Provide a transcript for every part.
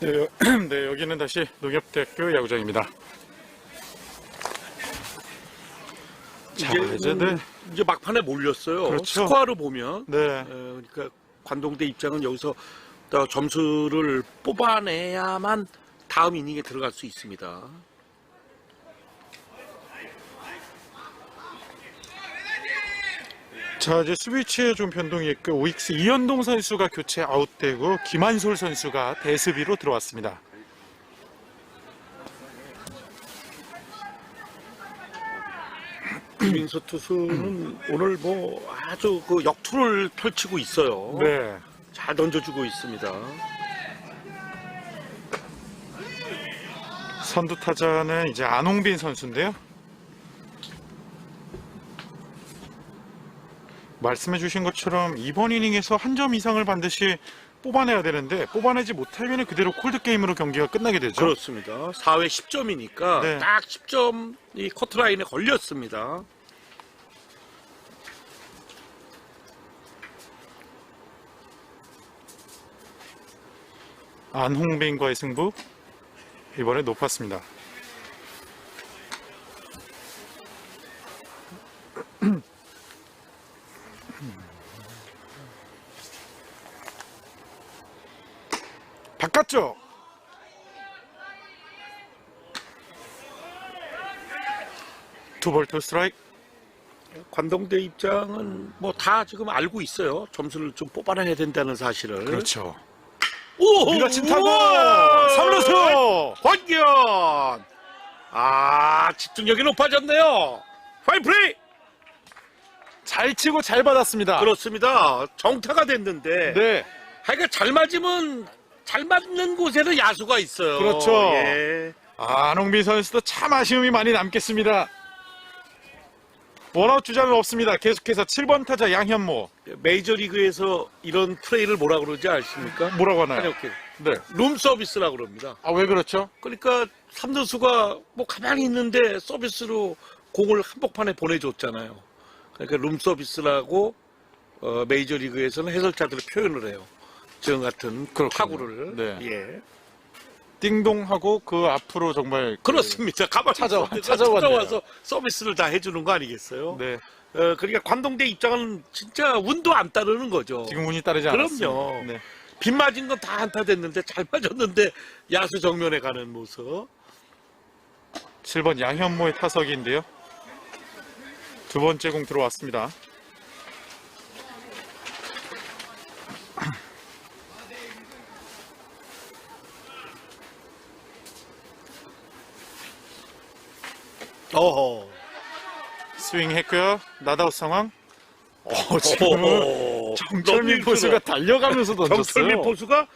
네, 여- 네, 여기는 다시 농협대학교 야구장입니다. 자, 이제는 이제 네, 이제 막판에 몰렸어요. 그렇죠. 스코어로 보면 네, 에, 그러니까 관동대 입장은 여기서 또 점수를 뽑아내야만 다음 이닝에 들어갈 수 있습니다. 자 이제 스위치에 좀 변동이 있고 오익스 이현동 선수가 교체 아웃되고 김한솔 선수가 대수비로 들어왔습니다. 김민수 투수는 오늘 뭐 아주 그 역투를 펼치고 있어요. 네, 잘 던져주고 있습니다. 선두 타자는 이제 안홍빈 선수인데요. 말씀해 주신 것처럼 이번 이닝에서 한 점 이상을 반드시 뽑아내야 되는데 뽑아내지 못하면 그대로 콜드 게임으로 경기가 끝나게 되죠. 그렇습니다. 4회 10점이니까 네. 딱 10점 이 커트 라인에 걸렸습니다. 안홍빈과의 승부 이번에 높았습니다. 바깥쪽 투볼 투 스트라이크 관동대 입장은 뭐 다 지금 알고 있어요. 점수를 좀 뽑아내야 된다는 사실을. 그렇죠. 오! 밀어친 타고 우와! 3루수 권견! 아, 집중력이 높아졌네요. 파인 플레이! 잘 치고 잘 받았습니다. 그렇습니다. 정타가 됐는데. 네. 하여간 잘 맞으면 잘 맞는 곳에는 야수가 있어요. 그렇죠. 예. 아, 안홍빈 선수도 참 아쉬움이 많이 남겠습니다. 원아웃 주자는 없습니다. 계속해서 7번 타자 양현모. 메이저리그에서 이런 플레이를 뭐라 그러지 아십니까? 뭐라고 하나요? 이렇게 네. 룸 서비스라고 그럽니다. 아, 왜 그렇죠? 그러니까 삼루수가 뭐 가만히 있는데 서비스로 공을 한복판에 보내줬잖아요. 그러니까 룸 서비스라고 어, 메이저리그에서는 해설자들이 표현을 해요. 지금 같은 그렇군요. 타구를. 네. 예. 띵동하고 그 앞으로 정말 그- 그렇습니다. 가만히 찾아와- 있었는데 찾아왔네요. 찾아와서 서비스를 다 해주는 거 아니겠어요? 네. 어, 그러니까 관동대 입장은 진짜 운도 안 따르는 거죠. 지금 운이 따르지 그럼요. 않았습니다. 네. 빗 맞은 건 다 안타 됐는데 잘 맞았는데 야수 정면에 가는 모습. 7번 양현모의 타석인데요. 두 번째 공 들어왔습니다. 어허. 스윙 했고요. 나다웃 상황. 어, 지금은 어허. 정철민. 포수가 달려가면서 던졌어요. 정철민 포수가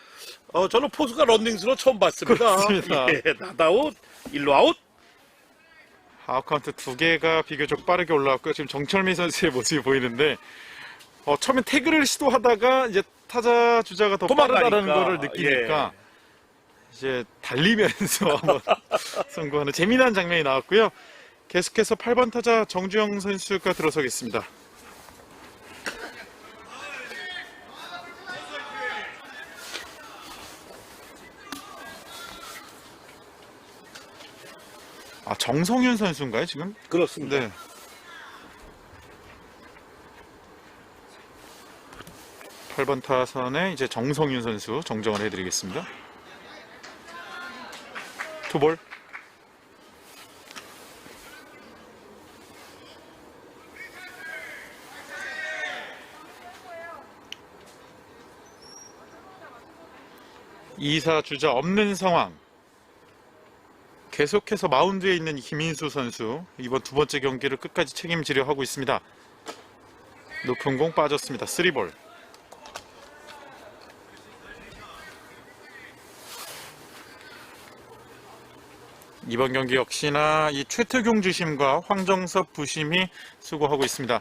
어 저는 포수가 런닝스로 처음 봤습니다. 그렇습니다. 예, 나다웃, 일루 아웃. 아웃카운트 두 개가 비교적 빠르게 올라왔고요. 지금 정철민 선수의 모습이 보이는데 어, 처음에 태그를 시도하다가 이제 타자 주자가 더 도망가니까. 빠르다는 거를 느끼니까 이제 달리면서 한번 승부하는 재미난 장면이 나왔고요. 계속해서 8번 타자 정주영 선수가 들어서겠습니다. 아 정성윤 선수인가요 지금? 그렇습니다. 네. 팔 번 타선에 이제 정성윤 선수 정정을 해드리겠습니다. 투볼. 이사 주자 없는 상황. 계속해서 마운드에 있는 김인수 선수 이번 두 번째 경기를 끝까지 책임지려 하고 있습니다. 높은 공 빠졌습니다. 3볼. 이번 경기 역시나 이 최태경 주심과 황정섭 부심이 수고하고 있습니다.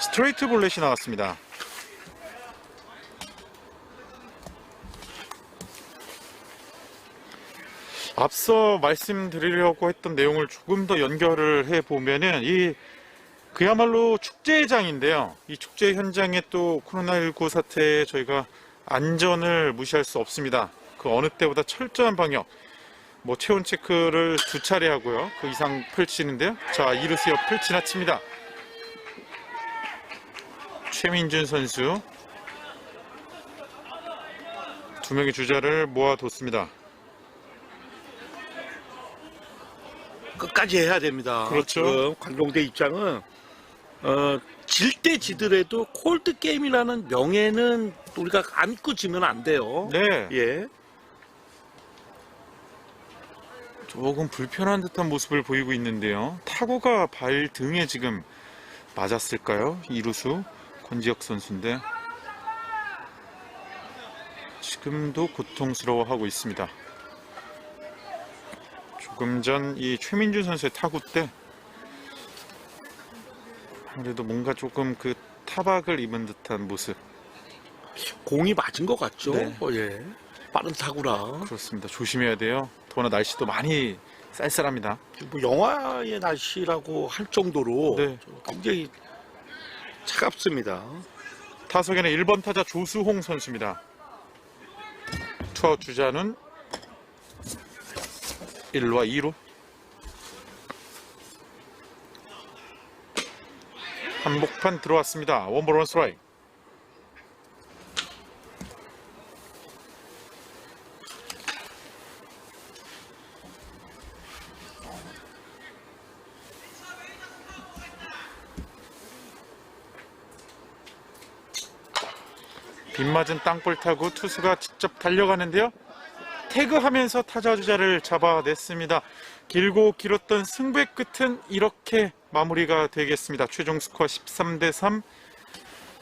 스트레이트 볼넷이 나왔습니다. 앞서 말씀드리려고 했던 내용을 조금 더 연결을 해 보면은 이 그야말로 축제장인데요. 이 축제 현장에 또 코로나19 사태에 저희가 안전을 무시할 수 없습니다. 그 어느 때보다 철저한 방역. 뭐 체온 체크를 두 차례 하고요. 그 이상 펼치는데요. 자, 이루스 옆을 지나칩니다. 최민준 선수 두 명의 주자를 모아뒀습니다. 끝까지 해야 됩니다. 그렇죠. 지금 관동대 입장은 어, 질 때 지더라도 콜드 게임이라는 명예는 우리가 안고 지면 안 돼요. 네, 예. 조금 불편한 듯한 모습을 보이고 있는데요. 타구가 발 등에 지금 맞았을까요? 이루수 권지혁 선수인데 지금도 고통스러워하고 있습니다. 조금 전 이 최민준 선수의 타구 때 그래도 뭔가 조금 그 타박을 입은 듯한 모습 공이 맞은 것 같죠. 네. 어, 예. 빠른 타구라. 그렇습니다. 조심해야 돼요. 더구나 날씨도 많이 쌀쌀합니다. 뭐 영화의 날씨라고 할 정도로 네. 굉장히 차갑습니다. 타석에는 1번 타자 조수홍 선수입니다. 투아웃 주자는 1루와 2루. 한복판 들어왔습니다. 원볼 원 스트라이크. 빗맞은 땅볼 타고 투수가 직접 달려가는데요. 태그하면서 타자 주자를 잡아냈습니다. 길고 길었던 승부의 끝은 이렇게 마무리가 되겠습니다. 최종 스코어 13대 3.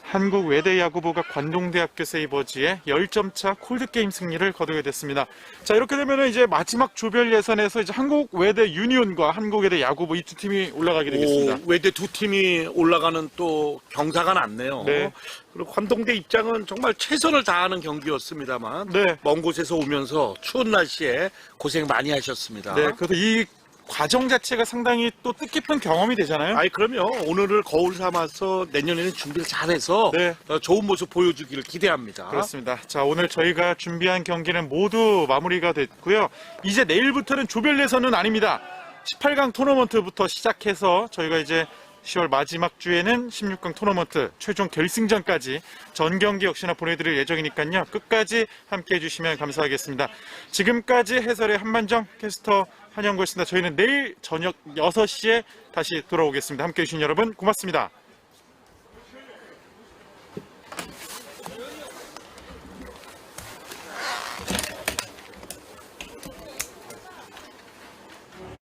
한국 외대 야구부가 관동대학교 세이버즈의 10점 차 콜드 게임 승리를 거두게 됐습니다. 자, 이렇게 되면 이제 마지막 조별 예선에서 이제 한국 외대 유니온과 한국 외대 야구부 이 두 팀이 올라가게 되겠습니다. 오, 외대 두 팀이 올라가는 또 경사가 났네요. 네. 그리고 관동대 입장은 정말 최선을 다하는 경기였습니다만 네. 먼 곳에서 오면서 추운 날씨에 고생 많이 하셨습니다. 네, 그래도 이 과정 자체가 상당히 또 뜻깊은 경험이 되잖아요. 아이 그럼요. 오늘을 거울 삼아서 내년에는 준비를 잘해서 네. 어, 좋은 모습 보여주기를 기대합니다. 그렇습니다. 자, 오늘 저희가 준비한 경기는 모두 마무리가 됐고요. 이제 내일부터는 조별 예선은 아닙니다. 18강 토너먼트부터 시작해서 저희가 이제 10월 마지막 주에는 16강 토너먼트 최종 결승전까지 전 경기 역시나 보내드릴 예정이니까요. 끝까지 함께 해주시면 감사하겠습니다. 지금까지 해설의 한만정 캐스터 한영구였습니다. 저희는 내일 저녁 6시에 다시 돌아오겠습니다. 함께 해 주신 여러분 고맙습니다.